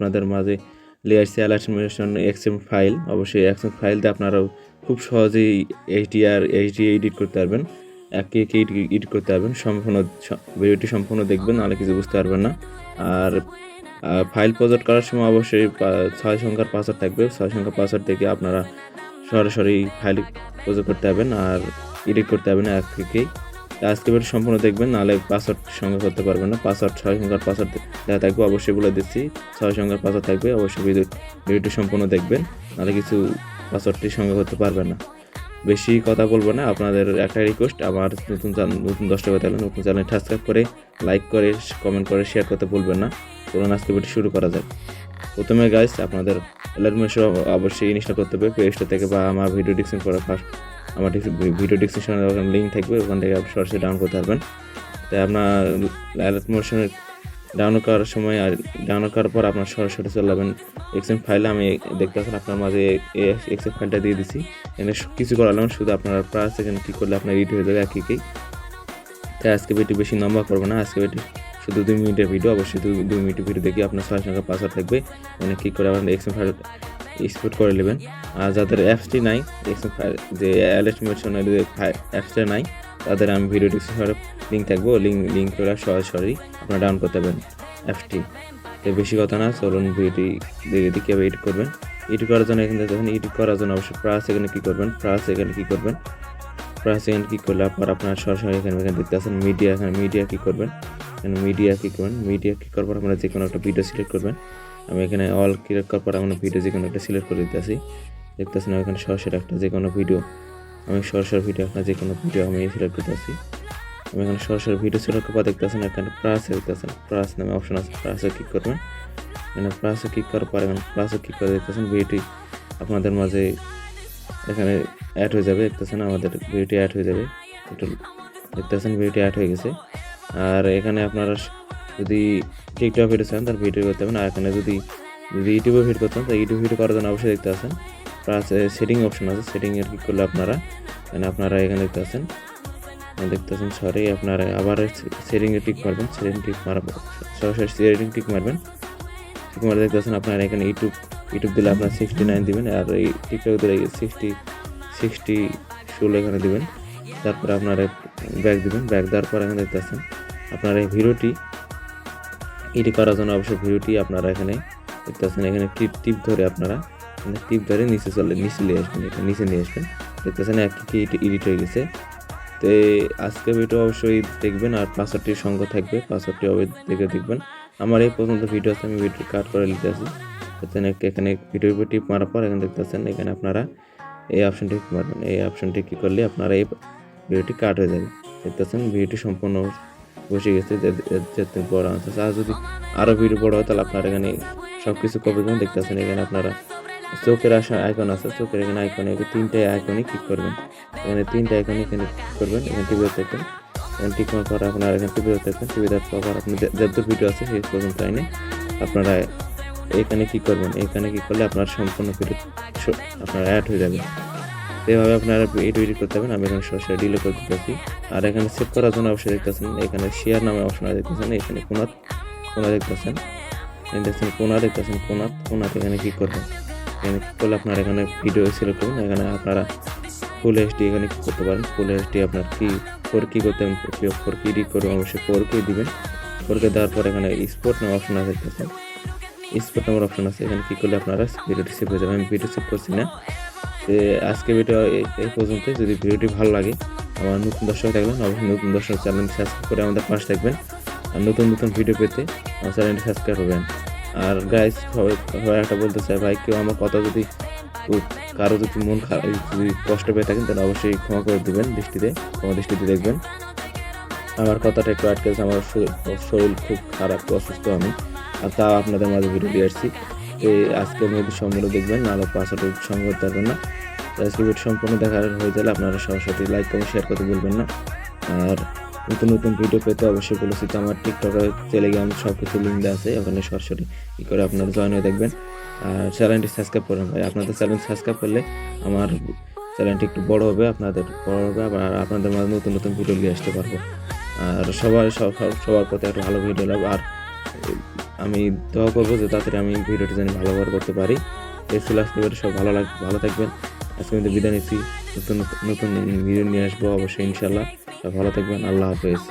আপনাদের মাঝে নিয়ে আসছি অ্যালার্টমেশন এক্সএম ফাইল অবশ্যই এক্সএম ফাইল দিয়ে আপনারাও খুব সহজেই এইচডিআর এইচডি এডিট করতে পারবেন। একে একে এডিট করতে পারবেন। সম্পূর্ণ ভিডিওটি সম্পূর্ণ দেখবেন, নাহলে কিছু বুঝতে পারবেন না। আর ফাইল প্রজেক্ট করার সময় অবশ্যই ছয় সংখ্যার পাসওয়ার্ড থাকবে। ছয় সংখ্যার পাসওয়ার্ড থেকে আপনারা সরাসরি ফাইল প্রজেক্ট করতে পারবেন আর এডিট করতে পারবেন এক থেকেই আজকে ভিডিও সম্পূর্ণ দেখবেন, নাহলে পাসওয়ার্ড সঙ্গে করতে পারবেন না। পাসওয়ার্ড ছয় সংখ্যার পাসওয়ার্ড দেওয়া থাকবে অবশ্যই বলে দিচ্ছি। ছয় সংখ্যার পাসওয়ার্ড থাকবে, অবশ্যই ভিডিও ভিডিওটি সম্পূর্ণ দেখবেন। নাহলে কিছু পাসওয়ার্ডটি সঙ্গে করতে পারবেন না। বেশি কথা বলব না, আপনাদের একটা রিকোয়েস্ট আমার নতুন নতুন দশটা কথা নতুন চ্যানেল সাবস্ক্রাইব করে লাইক করে কমেন্ট করে শেয়ার করতে ভুলবেন না। চলুন আজকে ভিডিও শুরু করা যাক। প্রথমে গাইস আপনাদের অ্যালার্মেশন অবশ্যই ইনস্টল করতে হবে প্লে স্টোর থেকে বা আমার ভিডিও ডিসক্রিপশন করা ফার্স্ট আমার ভিডিও ডিসক্রিপশনে লিঙ্ক থাকবে, ওখান থেকে আপনি সরাসরি ডাউনলোড করতে পারবেন। তাই আপনার অ্যালার্ট মোশনের ডাউনলোড করার সময় আর ডাউনলোড করার পর আপনার সরাসরি চলে যাবেন এক্সএম ফাইলে আমি দেখতে পাচ্ছেন আপনার মাঝে এক্সএম ফাইলটা দিয়ে দিছি। এখানে কিছু করালাম শুধু আপনার প্রায় এখানে কী করলে আপনার এডিট হয়ে যাবে একই তাই আজকে ভিডিও বেশি লম্বা করব না, আজকে ভিডিও শুধু দুই মিনিটের ভিডিও অবশ্যই দুই মিনিটের ভিডিও দেখি আপনার ছয় সংখ্যা পাসওয়ার্ড থাকবে। মানে কী করে আপনার এক্সএম ফাইল এক্সপোর্ট করে নেবেন। আর যাদের অ্যাপসটি নাই যে অ্যালেস্টিমেশনের যে অ্যাপসটা নাই, তাদের আমি ভিডিও ডিসক্রিপশনে লিঙ্ক থাকব। লিঙ্ক লিঙ্ক করে সরাসরি আপনারা ডাউন করতে পারবেন অ্যাপসটি তো বেশি কথা না, চলুন ভিডিওটি দেখে দেখে এডিট করবেন। এডিট করার জন্য এখানে দেখুন এডিট করার জন্য অবশ্যই প্লাস এখানে কী করবেন প্লাস এখানে কী করবেন। প্লাস এখানে কী করলে আপনার আপনার সরাসরি এখানে এখানে দেখতে পাচ্ছেন মিডিয়া এখানে মিডিয়া কী করবেন। মিডিয়া কী করবেন মিডিয়া কী করবার আপনারা যে কোনো একটা ভিডিও সিলেক্ট করবেন। আমি এখানে অল ক্লিক করার পর আমরা ভিডিও যে কোনো একটা সিলেক্ট করে দিতেছি দেখতেছেন আমি এখানে সরাসরি একটা যে কোনো ভিডিও আমি সরাসরি ভিডিও আপনার যে কোনো ভিডিও আমি সিলেক্ট করতেছি আমি এখানে সরাসরি ভিডিও সিলেক্ট করার দেখতেছেন এখানে প্লাস দেখতেছেন। প্লাস নামে অপশন আছে প্লাসে ক্লিক করবেন। এখানে প্লাসে ক্লিক করার পর এখানে প্লাসে ক্লিক করে দেখতেছেন ভিডিওটি আপনাদের মাঝে এখানে অ্যাড হয়ে যাবে। দেখতেছেন আমাদের ভিডিওটি অ্যাড হয়ে যাবে। দেখতেছেন ভিডিওটি অ্যাড হয়ে গেছে। আর এখানে আপনারা যদি টিকটক ভিডিও চান তার ভিডিও করতে পারেন। আর এখানে যদি যদি ইউটিউবে ভিডিও করতে তাহলে ইউটিউব ভিডিও করার জন্য অবশ্যই দেখতে পাচ্ছেন প্লাস সেটিং অপশন আছে। সেটিংয়ের ক্লিক করলে আপনারা এখানে আপনারা এখানে দেখতে পাচ্ছেন দেখতে পাচ্ছেন সরি আপনারা আবার সেটিংয়ে টিক মারবেন। সেটিং টিক মারা সরাসরি সেটিং টিক মারবেন। টিক মারে দেখতে পাচ্ছেন আপনারা এখানে ইউটিউব ইউটিউব দিলে আপনার সিক্সটি নাইন দিবেন, আর এই টিকটক দিলে সিক্সটি সিক্সটি ষোলো এখানে দিবেন। তারপরে আপনারা ব্যাক দিবেন। ব্যাক দেওয়ার পর এখানে দেখতে পাচ্ছেন আপনার এই ভিডিওটি এটি করার জন্য অবশ্যই ভিডিওটি আপনারা এখানে দেখতে পাচ্ছেন এখানে টিপ টিপ ধরে আপনারা এখানে টিপ ধরে নিচে চলে, নিচে নিয়ে আসবেন এটা নিচে নিয়ে আসবেন। দেখতেছেন এক কি এডিট হয়ে গেছে। তো আজকে ভিডিও অবশ্যই দেখবেন আর পাসওয়ার্ডটির সঙ্গ থাকবে পাসওয়ার্ডটি অবশ্যই দেখে দেখবেন। আমার এই পর্যন্ত ভিডিও আছে, আমি ভিডিও কাট করে নিতে আসি। দেখতেছেন এখানে ভিডিওর উপর টিপ মারার পর এখানে দেখতেছেন, এখানে আপনারা এই অপশনটি মারবেন। এই অপশনটি কী করলে আপনারা এই ভিডিওটি কাট হয়ে যাবে। দেখতেছেন ভিডিওটি সম্পূর্ণ বসে গেছে, যে- যে- যেতে বড় আছে আর যদি আরও ভিডিও বড় হয়, তাহলে আপনারা এখানে সব কিছু কপি করুন দেখতেছেন। এখানে আপনারা চোখের আসা আইকন আছে। চোখের এখানে আইকনে তিনটে আইকনে ক্লিক করবেন। এখানে তিনটে আইকনে এখানে ক্লিক করবেন। এখানে টিভি থাকবেন এখানে টিক মারার পর আপনারা এখানে টিভি থাকবেন টিভি দেখার পর আপনি যত ভিডিও আছে, সেই পর্যন্ত আইনে আপনারা এখানে কি করবেন। এখানে কি করলে আপনার সম্পূর্ণ ভিডিও আপনার অ্যাড হয়ে যাবে। এভাবে আপনারা এডিট এডিট করতে পারেন, আমি এখানে সরাসরি ডিলে করে দিতেছি। আর এখানে সেভ করার জন্য অবশ্যই দেখতেছেন, এখানে শেয়ার নামে অপশন দেখতেছেন, এখানে কোনাত কোনা দেখতেছেন। দেখছেন কোনা দেখতেছেন কোনাত কোনাত এখানে কি করবেন। এখানে কি করলে আপনার এখানে ভিডিও সিলেক্ট করুন, এখানে আপনারা ফুল এইচডি এখানে কি করতে পারেন। ফুল এইচডি আপনার কি ফোর কি করতে ফোর কি এডিট করবেন, অবশ্যই ফোর কে দিবেন। ফোর কে দেওয়ার পর এখানে স্পোর্ট নামে অপশন আছে দেখতেছেন। স্পোর্ট নামের অপশন আছে, এখানে কি করলে আপনারা ভিডিওটি সেভ হয়ে যাবে। আমি ভিডিও সেভ করছি না। আজকে ভিডিও এই পর্যন্ত। যদি ভিডিওটি ভালো লাগে, আমার নতুন দর্শক থাকবেন অবশ্যই নতুন দর্শক চ্যানেলটি সাবস্ক্রাইব করে আমাদের পাশে থাকবেন। আর নতুন নতুন ভিডিও পেতে আমার চ্যানেলটি সাবস্ক্রাইব করবেন। আর গাইস সবাই একটা বলতে চাই, ভাই, কেউ আমার কথা যদি কারও যদি মন খারাপ যদি কষ্ট পেয়ে থাকেন, তাহলে অবশ্যই ক্ষমা করে দিবেন দৃষ্টিতে, ক্ষমা দৃষ্টিতে দেখবেন। আমার কথাটা একটু আটকে আমার শরীর খুব খারাপ, অসুস্থ আমি। আর তাও আপনাদের মাঝে ভিডিও দিয়ে আসছি। এই আজকের সম্পূর্ণ দেখবেন, নাহলে পাসওয়ার্ড সঙ্গে করতে পারবেন না। আজকে ভিডিও সম্পূর্ণ দেখার হয়ে গেলে আপনারা সরাসরি লাইক কমেন্ট শেয়ার করতে ভুলবেন না। আর নতুন নতুন ভিডিও পেতে অবশ্যই বলেছি তো আমার টিকটকে টেলিগ্রাম সব কিছু লিঙ্ক আছে, ওখানে সরাসরি কী করে আপনারা জয়েন হয়ে দেখবেন। আর চ্যানেলটি সাবস্ক্রাইব করবেন ভাই। আপনাদের চ্যানেল সাবস্ক্রাইব করলে আমার চ্যানেলটি একটু বড় হবে, আপনাদের বড় হবে আর আপনাদের মাঝে নতুন নতুন ভিডিও নিয়ে আসতে পারব। আর সবার সব- সব- সবার প্রতি একটা ভালো ভিডিও লাগবে আর আমি দোয়া করব যে তাড়াতাড়ি আমি ভিডিওটি যেন ভালো করে করতে পারি। এই ছিল আসতে পারে সব ভালো লাগ, ভালো থাকবেন। আজকে আমি বিদায় নিচ্ছি। নতুন নতুন ভিডিও নিয়ে আসব অবশ্যই ইনশাল্লাহ সব ভালো থাকবেন, আল্লাহ হাফেজ।